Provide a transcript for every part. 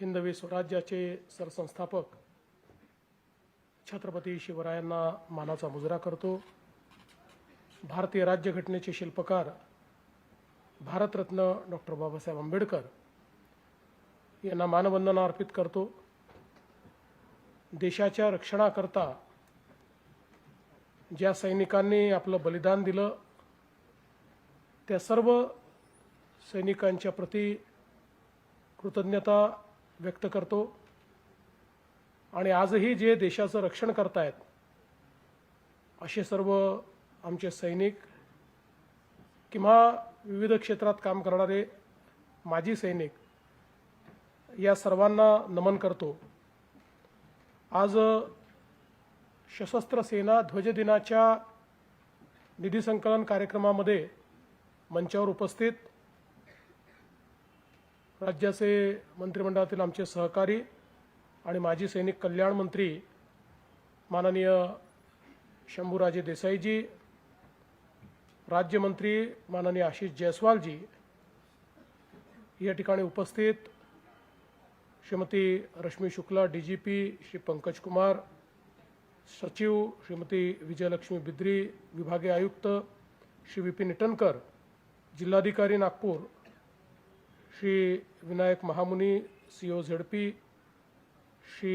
हिंदवी स्वराज्याचे सरसंस्थापक छत्रपती शिवरायांना मानाचा मुजरा करतो. भारतीय राज्यघटनेचे शिल्पकार भारतरत्न डॉक्टर बाबासाहेब आंबेडकर यांना मानवंदना अर्पित करतो. देशाच्या रक्षणाकरता ज्या सैनिकांनी आपलं बलिदान दिलं त्या सर्व सैनिकांच्या प्रती कृतज्ञता व्यक्त करतो. आणि आजही जे देशाचं रक्षण करतायत असे सर्व आमचे सैनिक किंवा विविध क्षेत्रात काम करणारे माजी सैनिक या सर्वांना नमन करतो. आज सशस्त्र सेना ध्वजदिनाच्या निधी संकलन कार्यक्रमामध्ये मंचावर उपस्थित राज्याचे मंत्रिमंडळातील आमचे सहकारी आणि माजी सैनिक कल्याण मंत्री माननीय शंभूराजे देसाईजी राज्यमंत्री माननीय आशिष जयस्वालजी या ठिकाणी उपस्थित. Shrimati Rashmi Shukla D G P Shri Pankaj Kumar सचिव श्रीमती विजयलक्ष्मी बिद्री विभागीय आयुक्त श्री विपिन इटनकर जिल्हाधिकारी Nagpur Shri Vinayak Mahamuni C O Z P Shri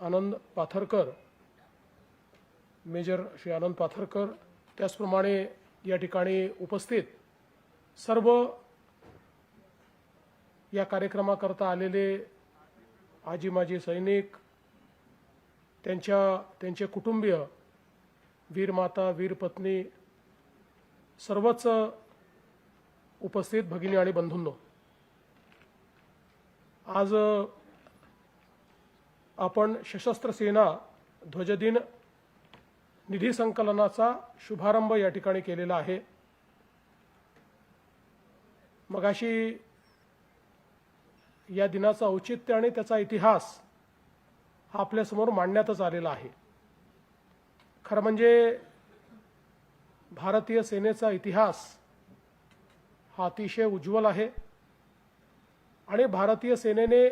Anand Patharkar major Shri Anand Patharkar त्याचप्रमाणे या ठिकाणी उपस्थित सर्व या कार्यक्रमाकरता आलेले आजी माजी सैनिक त्यांच्या त्यांचे कुटुंबीय वीर माता वीर पत्नी सर्वच उपस्थित भगिनी आणि बंधूंनो. आज आपण सशस्त्र सेना ध्वजदिन निधी संकलनाचा शुभारंभ या ठिकाणी केलेला आहे. मगाशी या दिनाचं औचित्य आणि त्याचा इतिहास हा आपल्यासमोर मांडण्यातच आलेला आहे. खरं म्हणजे भारतीय सेनेचा इतिहास हा अतिशय उज्ज्वल आहे. आणि भारतीय सेनेने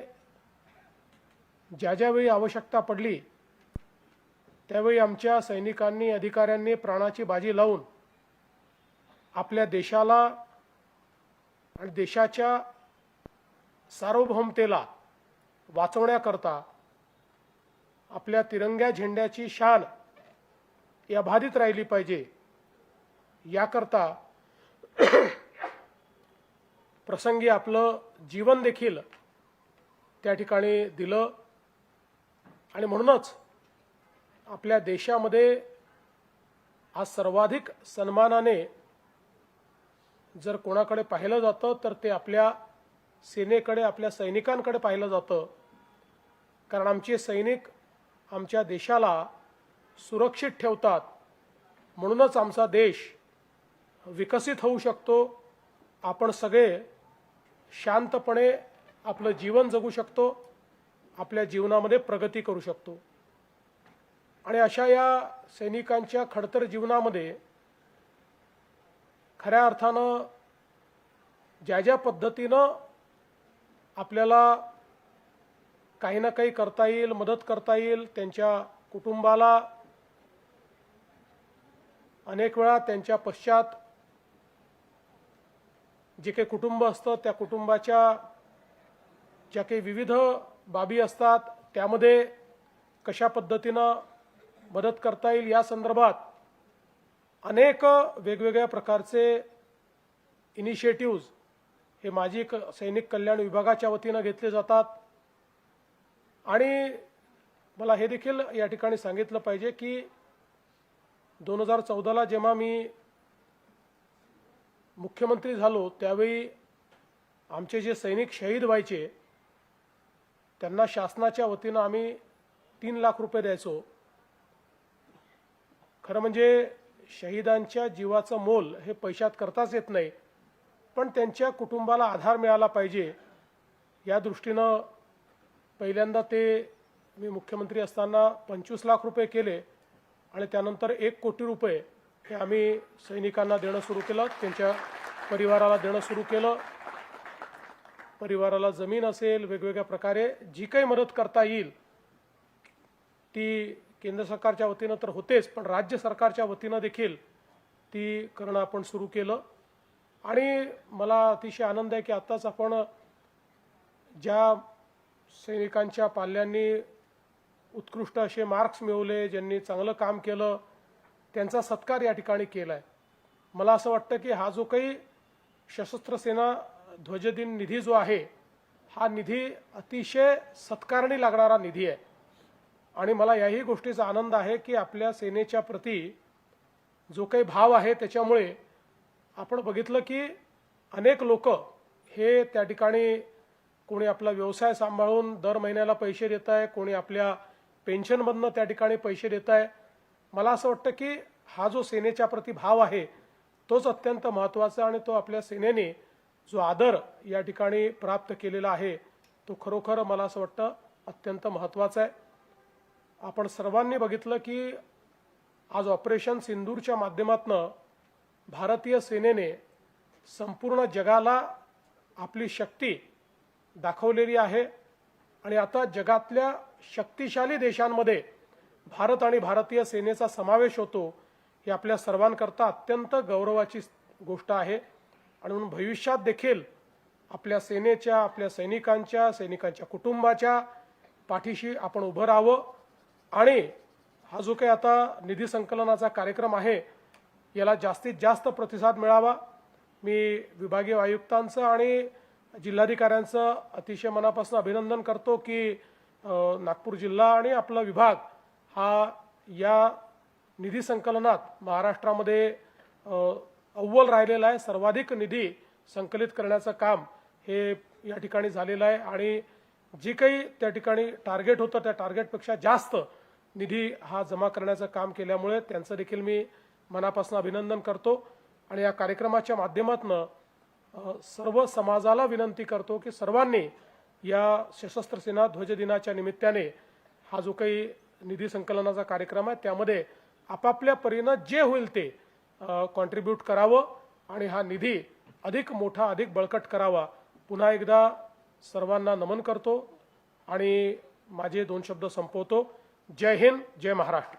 ज्या ज्यावेळी आवश्यकता पडली त्यावेळी आमच्या सैनिकांनी अधिकाऱ्यांनी प्राणाची बाजी लावून आपल्या देशाला आणि देशाच्या सार्वभौमतेला वाचवण्याकरता आपल्या तिरंग्या झेंड्याची शान या बाधित राहिली पाहिजे. याकरता प्रसंगी आपलं जीवन देखील त्या ठिकाणी दिलं. आणि म्हणूनच आपल्या देशामध्ये आज सर्वाधिक सन्मानाने जर कोणाकडे पाहिलं जातं तर ते आपल्या सेनेकडे आपल्या सैनिकांकडे पाहिलं जातं. कारण आमचे सैनिक आमच्या देशाला सुरक्षित ठेवतात. म्हणूनच आमचा देश विकसित होऊ शकतो. आपण सगळे शांतपणे आपलं जीवन जगू शकतो आपल्या जीवनामध्ये प्रगती करू शकतो. आणि अशा या सैनिकांच्या खडतर जीवनामध्ये खऱ्या अर्थानं ज्या ज्या पद्धतीनं आपल्याला काही ना काही करता येईल मदत करता येईल त्यांच्या कुटुंबाला अनेक वेळा त्यांच्या पश्चात जे काही कुटुंब असतं त्या कुटुंबाच्या ज्या काही विविध बाबी असतात त्यामध्ये कशा पद्धतीनं मदत करता येईल या संदर्भात अनेक वेगवेगळ्या प्रकारचे इनिशिएटिव्ज हे माजी क सैनिक कल्याण विभागाच्या वतीनं घेतले जातात. आणि मला हे देखील या ठिकाणी सांगितलं पाहिजे की दोन हजार चौदाला जेव्हा मी मुख्यमंत्री झालो त्यावेळी आमचे जे सैनिक शहीद व्हायचे त्यांना शासनाच्या वतीनं आम्ही तीन लाख रुपये द्यायचो. खरं म्हणजे शहीदांच्या जीवाचं मोल हे पैशात करताच येत नाही पण त्यांच्या कुटुंबाला आधार मिळाला पाहिजे या दृष्टीनं पहिल्यांदा ते मी मुख्यमंत्री असताना पंचवीस लाख रुपये केले आणि त्यानंतर एक कोटी रुपये हे आम्ही सैनिकांना देणं सुरू केलं त्यांच्या परिवाराला देणं सुरू केलं. परिवाराला जमीन असेल वेगवेगळ्या प्रकारे जी काही मदत करता येईल ती केंद्र सरकारच्या वतीनं तर होतेच पण राज्य सरकारच्या वतीनं देखील ती करणं आपण सुरू केलं. आणि मला अतिशय आनंद आहे की आत्ताच आपण ज्या सैनिकांच्या पाल्यांनी उत्कृष्ट असे मार्क्स मिळवले ज्यांनी चांगलं काम केलं त्यांचा सत्कार या ठिकाणी केला आहे मला असं वाटतं की हा जो काही सशस्त्र सेना ध्वजदिन निधी जो आहे हा निधी अतिशय सत्कारणी लागणारा निधी आहे. आणि मला याही गोष्टीचा आनंद आहे की आपल्या सेनेच्या प्रती जो काही भाव आहे त्याच्यामुळे आपण बघितलं की अनेक लोक हे त्या ठिकाणी कोणी आपला व्यवसाय सांभाळून दर महिन्याला पैसे देत आहे कोणी आपल्या पेन्शनमधनं त्या ठिकाणी पैसे देत आहे मला असं वाटतं की हा जो सेनेच्या प्रती भाव आहे तोच अत्यंत महत्त्वाचा आणि तो आपल्या सेनेने जो आदर या ठिकाणी प्राप्त केलेला आहे तो खरोखर मला असं वाटतं अत्यंत महत्त्वाचा आहे. आपण सर्वांनी बघितलं की आज ऑपरेशन सिंदूरच्या माध्यमातनं भारतीय सेनेने संपूर्ण जगाला आपली शक्ती दाखवलेली आहे आणि आता जगातल्या शक्तिशाली देशांमध्ये भारत आणि भारतीय सेनेचा समावेश होतो ही आपल्या सर्वांकरता अत्यंत गौरवाची गोष्ट आहे. आणि म्हणून भविष्यात देखील आपल्या सेनेच्या आपल्या सैनिकांच्या सैनिकांच्या कुटुंबाच्या पाठीशी आपण उभं राहावं. आणि हा जो काही आता निधी संकलनाचा कार्यक्रम आहे याला जास्तीत जास्त प्रतिसाद मिळावा. मी विभागीय आयुक्तांचं आणि जिल्हाधिकाऱ्यांचं अतिशय मनापासून अभिनंदन करतो की नागपूर जिल्हा आणि आपला विभाग हा या निधी संकलनात महाराष्ट्रामध्ये अव्वल राहिलेला आहे. सर्वाधिक निधी संकलित करण्याचं काम हे या ठिकाणी झालेलं आहे आणि जे काही त्या ठिकाणी टार्गेट होतं त्या टार्गेटपेक्षा जास्त निधी हा जमा करण्याचं काम केल्यामुळे त्यांचं देखील मी मनापासून अभिनंदन करतो आणि या कार्यक्रमाच्या माध्यमातून सर्व समाजाला विनंती करतो की सर्वांनी या सशस्त्र सेना ध्वज दिनाच्या निमित्ताने हा जो काही निधी संकलनाचा कार्यक्रम आहे. त्यामध्ये आपापल्या परीनं जे होईल ते कॉन्ट्रीब्यूट करावं आणि हा निधी अधिक मोठा अधिक बळकट करावा. पुन्हा एकदा सर्वांना नमन करतो आणि माझे दोन शब्द संपवतो. जय हिंद जय महाराष्ट्र.